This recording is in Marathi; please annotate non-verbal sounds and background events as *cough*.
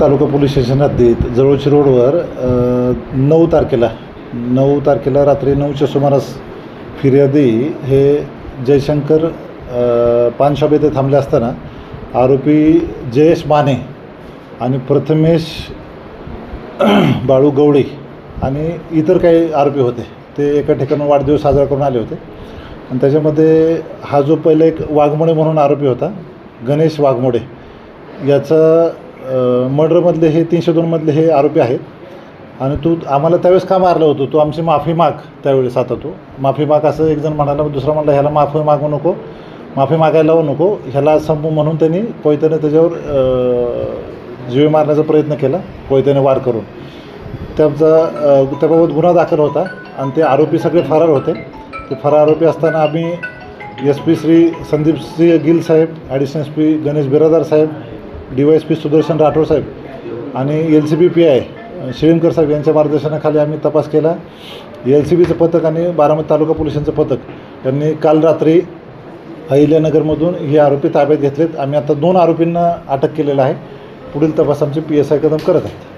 तालुका पोलीस स्टेशन हद्दीत जवळची रोडवर नऊ तारखेला नऊ तारखेला रात्री नऊच्या सुमारास फिर्यादी हे जयशंकर अ, येथे थांबले असताना आरोपी जयेश माने आणि प्रथमेश *clears throat* बाळू गवळी आणि इतर काही आरोपी होते. ते एका ठिकाणी वाढदिवस साजरा करून आले होते. आणि त्याच्यामध्ये हा जो पहिले एक वाघमोडे म्हणून आरोपी होता गणेश वाघमोडे याचं मर्डरमधले हे तीनशे दोनमधले हे आरोपी आहेत. आणि तू आम्हाला त्यावेळेस का मारलं होतं? तू आमची माफी माग त्यावेळेस आता तू. माफी माग असं एक जण म्हणाला मग दुसरा म्हणाला ह्याला माफी मागू नको माफी मागायला लावू नको. ह्याला संपू म्हणून त्यांनी कोयत्याने त्याच्यावर जीवे मारण्याचा प्रयत्न केला कोयत्याने वार करून. त्याचा त्याबाबत गुन्हा दाखल होता आणि ते आरोपी सगळे फरार होते. ते फरार आरोपी असताना आम्ही एस पी श्री संदीप सिंह गिल साहेब additional S P Ganesh Biradar साहेब D Y S P Sudarshan Rathod साहेब आणि L C B P I Shivankar साहेब यांच्या मार्गदर्शनाखाली आम्ही तपास केला. एल सी बीचं पथक आणि बारामती तालुका पोलिसांचं पथक यांनी काल रात्री अहिल्यानगरमधून हे आरोपी ताब्यात घेतलेत. आम्ही आता दोन आरोपींना अटक केलेलं आहे. पुढील तपास आमचे पी एस आय कदम करत आहेत.